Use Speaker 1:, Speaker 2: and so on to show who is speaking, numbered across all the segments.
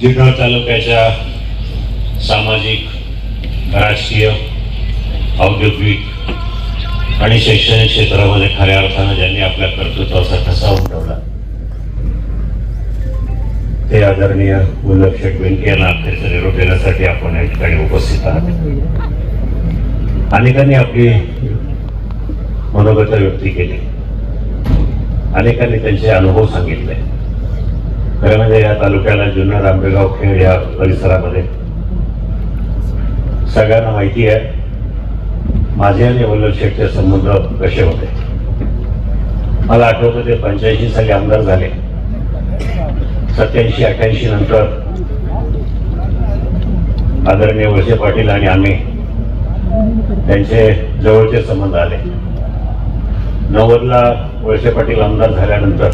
Speaker 1: जिल्हा तालुक्याच्या सामाजिक राजकीय औद्योगिक आणि शैक्षणिक क्षेत्रामध्ये खऱ्या अर्थानं ज्यांनी आपल्या कर्तृत्वाचा ठसा उमटवला ते आदरणीय वल्लभ शेठ वेंके यांना अखेरचा निरोप देण्यासाठी आपण या ठिकाणी उपस्थित आहात. अनेकांनी आपली मनोगत व्यक्ती केली. अनेकांनी त्यांचे अनुभव सांगितले. खरं म्हणजे या तालुक्याला जुन्नर आंबेगाव खेड या परिसरामध्ये सगळ्यांना माहिती आहे माझे आणि वल्लभ शेठचे संबंध कसे होते? मला आठवतं ते पंच्याऐंशी साली आमदार झाले. सत्याऐंशी अठ्ठ्याऐंशी नंतर आदरणीय वळसे पाटील आणि आम्ही त्यांचे जवळचे संबंध आले. नव्वदला वळसे पाटील आमदार झाल्यानंतर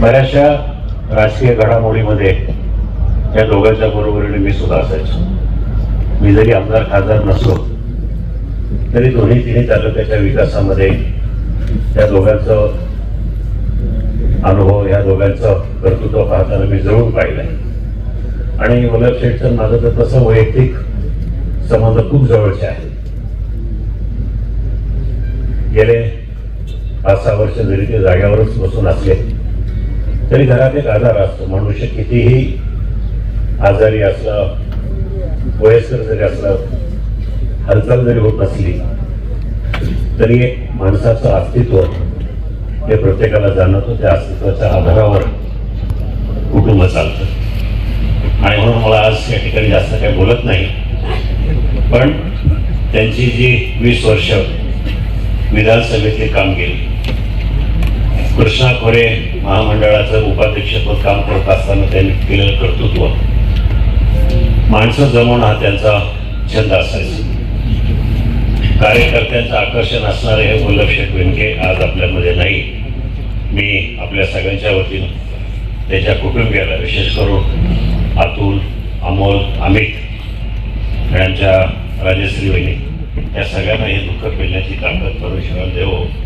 Speaker 1: बऱ्याचशा राजकीय घडामोडीमध्ये या दोघांच्या बरोबरीने मी सुद्धा असायचो. मी जरी आमदार खासदार नसलो तरी दोन्ही तिन्ही तालुक्याच्या विकासामध्ये त्या दोघांचं अनुभव या दोघांचं कर्तृत्व पाहताना मी जवळून पाहिलंय आणि वल्लभ शेठचं माझं तर तसं वैयक्तिक संबंध खूप जवळचे आहेत. गेले पाच सहा वर्ष जरी ते जाग्यावरच बसून असले तरी घरात एक आजार असतो. मनुष्य कितीही आजारी असलं वयस्कर जरी असलं हालचाल जरी होत नसली तरी एक माणसाचं अस्तित्व हे प्रत्येकाला जाणवतो. त्या अस्तित्वाच्या आधारावर कुटुंब चालतं. आणि म्हणून मला आज या ठिकाणी जास्त काही बोलत नाही. पण त्यांची जी वीस वर्ष विधानसभेतली कामगिरी कृष्णा खोरे महामंडळाचं उपाध्यक्षपद काम करत असताना त्यांनी केलेलं कर्तृत्व. माणसं जमवणं हा त्यांचा छंद असायचा. कार्यकर्त्यांचं आकर्षण असणारे हे वल्लभ शेठ वेंके आज आपल्यामध्ये नाही. मी आपल्या सगळ्यांच्या वतीनं त्याच्या कुटुंबियाला विशेष करून अतुल अमोल अमित यांच्या राजश्री वहिनी या सगळ्यांना हे दुःख पेलण्याची ताकद परमेश्वराला देवो.